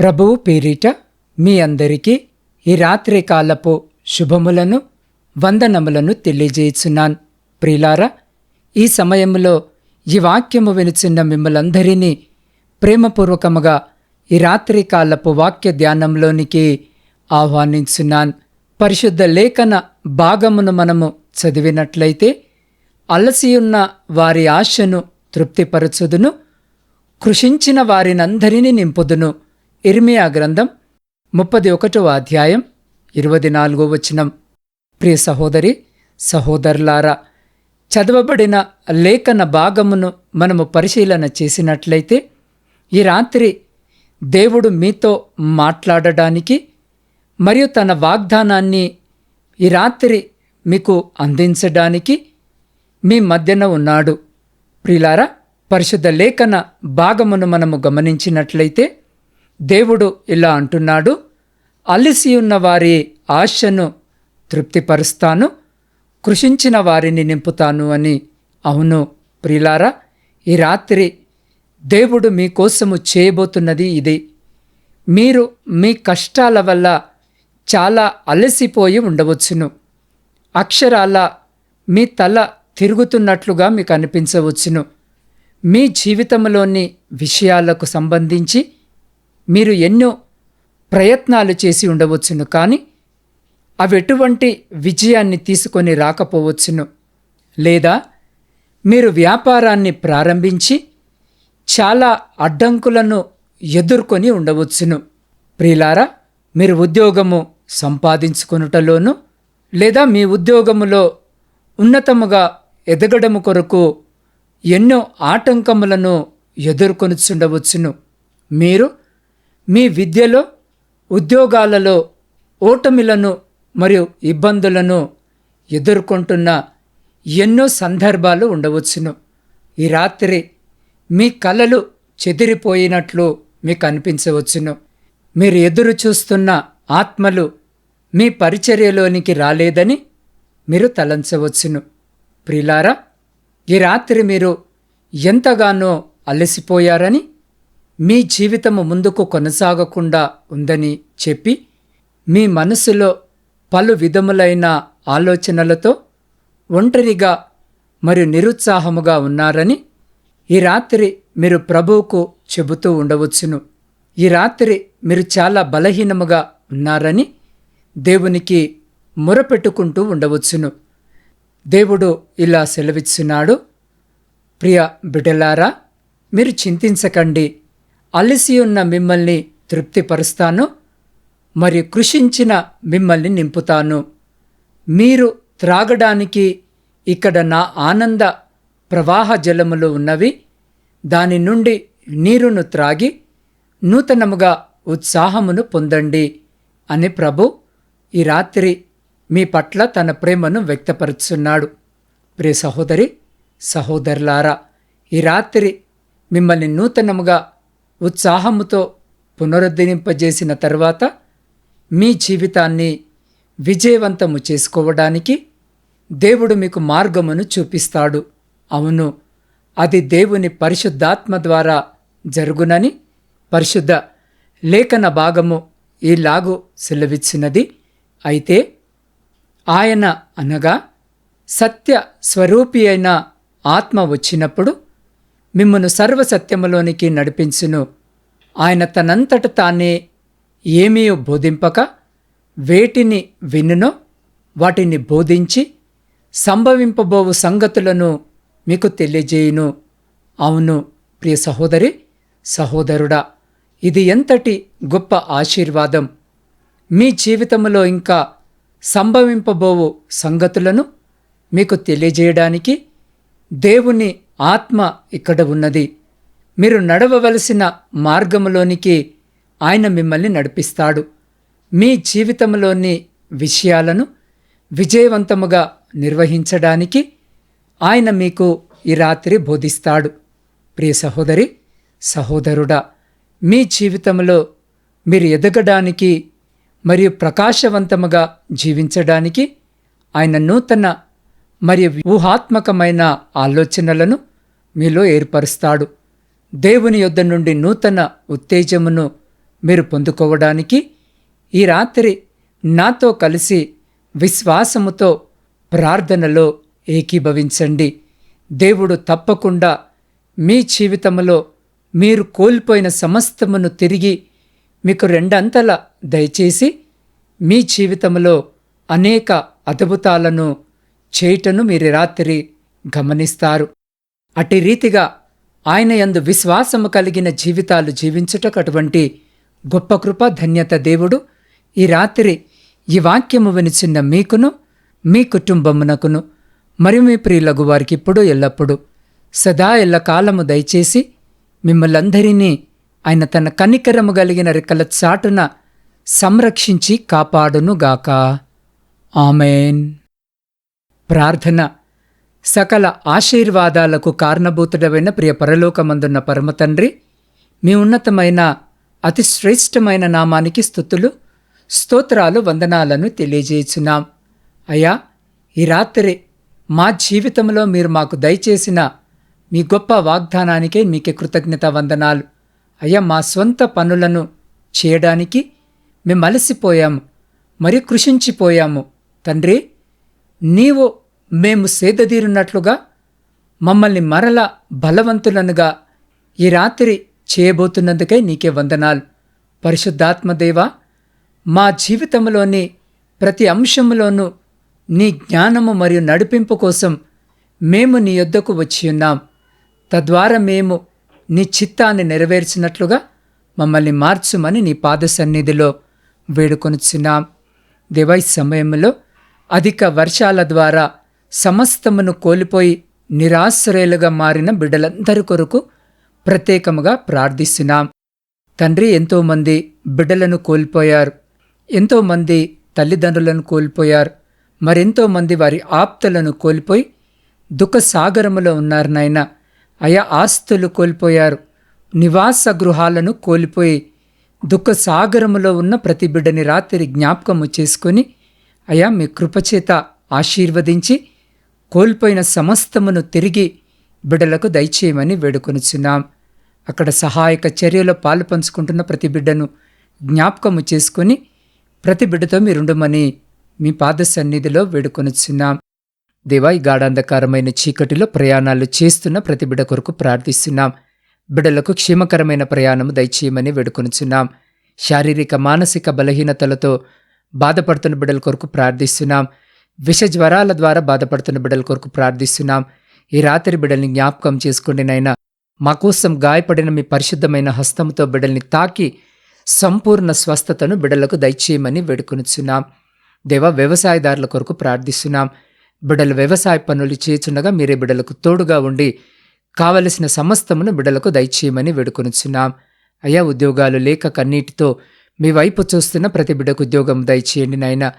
ప్రభువు పేరిట మీ అందరికీ ఈ రాత్రి కాలపు శుభములను వందనములను తెలియజేయుచున్నాను. ప్రిలారా ఈ సమయంలో ఈ వాక్యము వినిచిన్న మిమ్మలందరినీ ప్రేమపూర్వకముగా ఈ రాత్రి కాలపు వాక్య ధ్యానంలోనికి ఆహ్వానించున్నాను. పరిశుద్ధ లేఖన భాగమును మనము చదివినట్లయితే అలసియున్న వారి ఆశను తృప్తిపరచుదును కృషించిన వారినందరినీ నింపుదును. ఇర్మియా గ్రంథం ముప్పది ఒకటవ అధ్యాయం ఇరవై నాలుగో వచనం. ప్రియ సహోదరి సహోదరులారా చదవబడిన లేఖన భాగమును మనము పరిశీలన చేసినట్లయితే ఈ రాత్రి దేవుడు మీతో మాట్లాడడానికి మరియు తన వాగ్దానాన్ని ఈ రాత్రి మీకు అందించడానికి మీ మధ్యన ఉన్నాడు. ప్రిలారా పరిశుద్ధ లేఖన భాగమును మనము గమనించినట్లయితే దేవుడు ఇలా అంటున్నాడు అలిసి ఉన్న వారి ఆశను తృప్తిపరుస్తాను కృషించిన వారిని నింపుతాను అని. అవును ప్రిలారా ఈ రాత్రి దేవుడు మీకోసము చేయబోతున్నది ఇది. మీరు మీ కష్టాల వల్ల చాలా అలసిపోయి ఉండవచ్చును. అక్షరాల మీ తల తిరుగుతున్నట్లుగా మీకు అనిపించవచ్చును. మీ జీవితంలోని విషయాలకు సంబంధించి మీరు ఎన్నో ప్రయత్నాలు చేసి ఉండవచ్చును కానీ అవి ఎటువంటి విజయాన్ని తీసుకొని రాకపోవచ్చును. లేదా మీరు వ్యాపారాన్ని ప్రారంభించి చాలా అడ్డంకులను ఎదుర్కొని ఉండవచ్చును. ప్రియులారా మీరు ఉద్యోగము సంపాదించుకొనుటలోను లేదా మీ ఉద్యోగములో ఉన్నతముగా ఎదగడము కొరకు ఎన్నో ఆటంకములను ఎదుర్కొనుచుండవచ్చును. మీరు మీ విద్యలో ఉద్యోగాలలో ఓటమిలను మరియు ఇబ్బందులను ఎదుర్కొంటున్న ఎన్నో సందర్భాలు ఉండవచ్చును. ఈ రాత్రి మీ కలలు చెదిరిపోయినట్లు మీకు అనిపించవచ్చును. మీరు ఎదురు చూస్తున్న ఆత్మలు మీ పరిచర్యలోనికి రాలేదని మీరు తలంచవచ్చును. ప్రిలారా ఈ రాత్రి మీరు ఎంతగానో అలసిపోయారని మీ జీవితము ముందుకు కొనసాగకుండా ఉందని చెప్పి మీ మనసులో పలు విధములైన ఆలోచనలతో ఒంటరిగా మరియు నిరుత్సాహముగా ఉన్నారని ఈ రాత్రి మీరు ప్రభువుకు చెబుతూ ఉండవచ్చును. ఈ రాత్రి మీరు చాలా బలహీనముగా ఉన్నారని దేవునికి మొరపెట్టుకుంటూ ఉండవచ్చును. దేవుడు ఇలా సెలవిస్తున్నాడు ప్రియ బిడ్డలారా మీరు చింతించకండి. అలసి ఉన్న మిమ్మల్ని తృప్తిపరుస్తాను మరియు కృషించిన మిమ్మల్ని నింపుతాను. మీరు త్రాగడానికి ఇక్కడ నా ఆనంద ప్రవాహ జలములు ఉన్నవి. దాని నుండి నీరును త్రాగి నూతనముగా ఉత్సాహమును పొందండి అని ప్రభు ఈ రాత్రి మీ పట్ల తన ప్రేమను వ్యక్తపరుచున్నాడు. ప్రియ సహోదరి సహోదరులారా ఈ రాత్రి మిమ్మల్ని నూతనముగా ఉత్సాహముతో పునరుద్ధరింపజేసిన తర్వాత మీ జీవితాన్ని విజయవంతము చేసుకోవడానికి దేవుడు మీకు మార్గమును చూపిస్తాడు. అవును అది దేవుని పరిశుద్ధాత్మ ద్వారా జరుగునని పరిశుద్ధ లేఖన భాగము ఈలాగు సెలవిచ్చినది. అయితే ఆయన అనగా సత్య స్వరూపి అయిన ఆత్మ వచ్చినప్పుడు మిమ్మను సర్వసత్యములోనికి నడిపించును. ఆయన తనంతట తానే ఏమీ బోధింపక వేటిని వినునో వాటిని బోధించి సంభవింపబోవు సంగతులను మీకు తెలియజేయును. అవును ప్రియ సహోదరి సహోదరుడా ఇది ఎంతటి గొప్ప ఆశీర్వాదం. మీ జీవితంలో ఇంకా సంభవింపబోవు సంగతులను మీకు తెలియజేయడానికి దేవుని ఆత్మ ఇక్కడ ఉన్నది. మీరు నడవవలసిన మార్గములోనికి ఆయన మిమ్మల్ని నడిపిస్తాడు. మీ జీవితంలోని విషయాలను విజయవంతముగా నిర్వహించడానికి ఆయన మీకు ఈ రాత్రి బోధిస్తాడు. ప్రియ సహోదరి సహోదరుడా మీ జీవితంలో మీరు ఎదగడానికి మరియు ప్రకాశవంతముగా జీవించడానికి ఆయన నూతన మరియు ఊహాత్మకమైన ఆలోచనలను మీలో ఏర్పరుస్తాడు. దేవుని యొద్ద నుండి నూతన ఉత్తేజమును మీరు పొందుకోవడానికి ఈ రాత్రి నాతో కలిసి విశ్వాసముతో ప్రార్థనలో ఏకీభవించండి. దేవుడు తప్పకుండా మీ జీవితంలో మీరు కోల్పోయిన సమస్తమును తిరిగి మీకు రెండంతల దయచేసి మీ జీవితంలో అనేక అద్భుతాలను చేయటను మీరు రాత్రి గమనిస్తారు. అట్టి రీతిగా ఆయన యందు విశ్వాసము కలిగిన జీవితాలు జీవించుటకు అటువంటి గొప్ప కృప ధన్యత దేవుడు ఈ రాత్రి ఈ వాక్యము వినిచిన్న మీకును మీ కుటుంబమునకును మరియు మీ ప్రియులగు వారికి ఇప్పుడు ఎల్లప్పుడూ సదా ఎల్ల కాలము దయచేసి మిమ్మల్ందరినీ ఆయన తన కనికరము కలిగిన రెక్కల చాటున సంరక్షించి కాపాడునుగాక. ఆమెన్. ప్రార్థన. సకల ఆశీర్వాదాలకు కారణభూతుడమైన ప్రియ పరలోకమందున్న పరమతండ్రి మీ ఉన్నతమైన అతి శ్రేష్టమైన నామానికి స్థుతులు స్తోత్రాలు వందనాలను తెలియజేయుచున్నాం. అయ్యా ఈ రాత్రి మా జీవితంలో మీరు మాకు దయచేసిన మీ గొప్ప వాగ్దానానికే మీకే కృతజ్ఞత వందనాలు. అయ్యా మా స్వంత పనులను చేయడానికి మేము అలసిపోయాము మరి కృషించిపోయాము. తండ్రి నీవు మేము సేదదీరున్నట్లుగా మమ్మల్ని మరల బలవంతులనుగా ఈ రాత్రి చేయబోతున్నందుకై నీకే వందనాలు. పరిశుద్ధాత్మదేవ మా జీవితంలోని ప్రతి అంశంలోనూ నీ జ్ఞానము మరియు నడిపింపు కోసం మేము నీ యొద్దకు వచ్చి ఉన్నాం. తద్వారా మేము నీ చిత్తాన్ని నెరవేర్చినట్లుగా మమ్మల్ని మార్చుమని నీ పాద సన్నిధిలో వేడుకొనుచున్నాం. దేవై సమయంలో అధిక వర్షాల ద్వారా సమస్తమును కోల్పోయి నిరాశ్రయులుగా మారిన బిడ్డలందరి కొరకు ప్రత్యేకముగా ప్రార్థిస్తున్నాం. తండ్రి ఎంతోమంది బిడ్డలను కోల్పోయారు. ఎంతోమంది తల్లిదండ్రులను కోల్పోయారు. మరెంతోమంది వారి ఆప్తలను కోల్పోయి దుఃఖ సాగరములో ఉన్నారు నాయన. అయా ఆస్తులు కోల్పోయారు. నివాస గృహాలను కోల్పోయి దుఃఖ సాగరములో ఉన్న ప్రతి బిడ్డని రాత్రి జ్ఞాపకము చేసుకొని అయా మీ కృపచేత ఆశీర్వదించి కోల్పోయిన సమస్తమును తిరిగి బిడ్డలకు దయచేయమని వేడుకొనుచున్నాం. అక్కడ సహాయక చర్యలో పాలు పంచుకుంటున్న ప్రతి బిడ్డను జ్ఞాపకము చేసుకొని ప్రతి బిడ్డతో మీరుండమని మీ పాద సన్నిధిలో వేడుకొనుచున్నాం. దేవా ఈ గాఢాంధకారమైన చీకటిలో ప్రయాణాలు చేస్తున్న ప్రతి బిడ్డ కొరకు ప్రార్థిస్తున్నాం. బిడ్డలకు క్షేమకరమైన ప్రయాణము దయచేయమని వేడుకొనుచున్నాం. శారీరక మానసిక బలహీనతలతో బాధపడుతున్న బిడ్డల కొరకు ప్రార్థిస్తున్నాం. విష జ్వరాల ద్వారా బాధపడుతున్న బిడ్డల కొరకు ప్రార్థిస్తున్నాం. ఈ రాత్రి బిడ్డల్ని జ్ఞాపకం చేసుకోండి నైనా మా కోసం గాయపడిన మీ పరిశుద్ధమైన హస్తంతో బిడ్డల్ని తాకి సంపూర్ణ స్వస్థతను బిడ్డలకు దయచేయమని వేడుకొనుచున్నాం. దేవ వ్యవసాయదారుల కొరకు ప్రార్థిస్తున్నాం. బిడ్డలు వ్యవసాయ పనులు చేచుండగా మీరే బిడ్డలకు తోడుగా ఉండి కావలసిన సమస్తమును బిడ్డలకు దయచేయమని వేడుకొనుచున్నాం. అయ్యా ఉద్యోగాలు లేక కన్నీటితో మీ వైపు చూస్తున్న ప్రతి బిడ్డకు ఉద్యోగం దయచేయండి నాయన.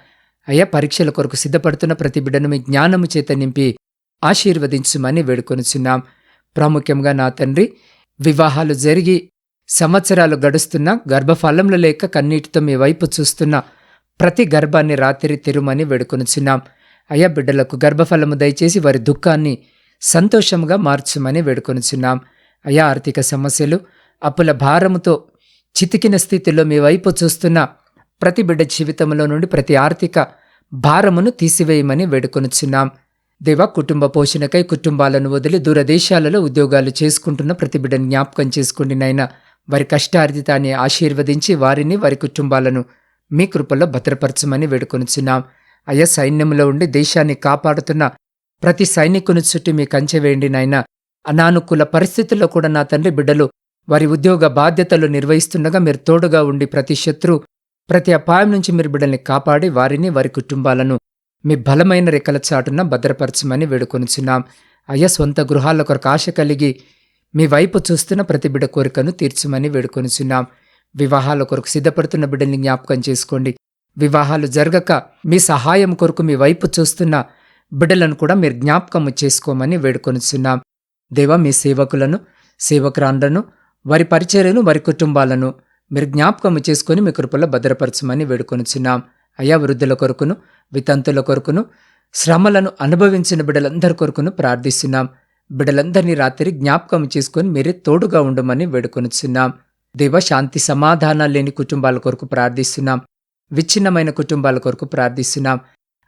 అయ్యా పరీక్షల కొరకు సిద్ధపడుతున్న ప్రతి బిడ్డను మీ జ్ఞానము చేత నింపి ఆశీర్వదించుమని వేడుకొనిచున్నాం. ప్రాముఖ్యంగా నా తండ్రి వివాహాలు జరిగి సంవత్సరాలు గడుస్తున్న గర్భఫలంలో లేక కన్నీటితో మీ వైపు చూస్తున్న ప్రతి గర్భాన్ని రాత్రి తెరుమని వేడుకొనిచున్నాం. అయ్యా బిడ్డలకు గర్భఫలము దయచేసి వారి దుఃఖాన్ని సంతోషంగా మార్చుమని వేడుకొనిచున్నాం. అయా ఆర్థిక సమస్యలు అప్పుల భారముతో చితికిన స్థితిలో మీ వైపు చూస్తున్న ప్రతి బిడ్డ జీవితంలో నుండి ప్రతి ఆర్థిక భారమును తీసివేయమని వేడుకొనుచున్నాం. దేవ కుటుంబ పోషణకై కుటుంబాలను వదిలి దూరదేశాలలో ఉద్యోగాలు చేసుకుంటున్న ప్రతి బిడ్డను జ్ఞాపకం చేసుకోండి నాయన. వారి కష్టార్జితాన్ని ఆశీర్వదించి వారిని వారి కుటుంబాలను మీ కృపలో భద్రపరచమని వేడుకొనుచున్నాం. అయ్యా సైన్యంలో ఉండి దేశాన్ని కాపాడుతున్న ప్రతి సైనికుని చుట్టూ మీ కంచె వేయండి నాయన. అనానుకూల పరిస్థితుల్లో కూడా నా తండ్రి బిడ్డలు వారి ఉద్యోగ బాధ్యతలు నిర్వహిస్తుండగా మీరు తోడుగా ఉండి ప్రతి శత్రు ప్రతి అపాయం నుంచి మీరు బిడ్డల్ని కాపాడి వారిని వారి కుటుంబాలను మీ బలమైన రెక్కల చాటున భద్రపరచమని వేడుకొనుచున్నాం. అయ్యా సొంత గృహాల కొరకు ఆశ కలిగి మీ వైపు చూస్తున్న ప్రతి బిడ్డ కోరికను తీర్చమని వేడుకొనుచున్నాం. వివాహాల కొరకు సిద్ధపడుతున్న బిడ్డల్ని జ్ఞాపకం చేసుకోండి. వివాహాలు జరగక మీ సహాయం కొరకు మీ వైపు చూస్తున్న బిడ్డలను కూడా మీరు జ్ఞాపకము చేసుకోమని వేడుకొనుచున్నాం. దేవా మీ సేవకులను సేవకురాండ్లను వారి పరిచర్యను వారి కుటుంబాలను మీరు జ్ఞాపకము చేసుకొని మీ కృపలో భద్రపరచమని వేడుకొనిచున్నాం. అయా వృద్ధుల కొరకును వితంతుల కొరకును శ్రమలను అనుభవించిన బిడ్డలందరి కొరకును ప్రార్థిస్తున్నాం. బిడ్డలందరినీ రాత్రి జ్ఞాపకం చేసుకొని మీరే తోడుగా ఉండమని వేడుకొనిచున్నాం. దేవ శాంతి సమాధానాలు లేని కుటుంబాల కొరకు ప్రార్థిస్తున్నాం. విచ్ఛిన్నమైన కుటుంబాల కొరకు ప్రార్థిస్తున్నాం.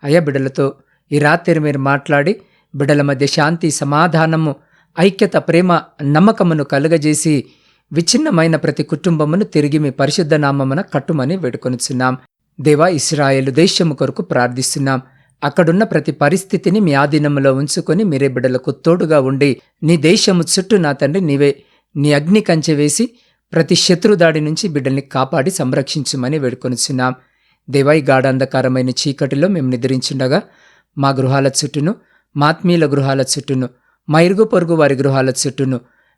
అయా బిడ్డలతో ఈ రాత్రి మీరు మాట్లాడి బిడ్డల మధ్య శాంతి సమాధానము ఐక్యత ప్రేమ నమ్మకమును కలుగజేసి విచ్ఛిన్నమైన ప్రతి కుటుంబమును తిరిగి మీ పరిశుద్ధ నామమున కట్టుమని వేడుకొనుచున్నాం. దేవా ఇస్రాయేలు దేశము కొరకు ప్రార్థిస్తున్నాం. అక్కడున్న ప్రతి పరిస్థితిని మీ ఆధీనంలో ఉంచుకొని మీరే బిడ్డలకు తోడుగా ఉండి నీ దేశము చుట్టూ నా తండ్రి నీవే నీ అగ్ని కంచె వేసి ప్రతి శత్రుదాడి నుంచి బిడ్డల్ని కాపాడి సంరక్షించమని వేడుకొనుచున్నాం. దేవాయి గాఢాంధకారమైన చీకటిలో మేము నిద్రించుండగా మా గృహాల చుట్టూను మాత్మీయుల గృహాల చుట్టూను మా ఇరుగు పొరుగు వారి గృహాల చుట్టూను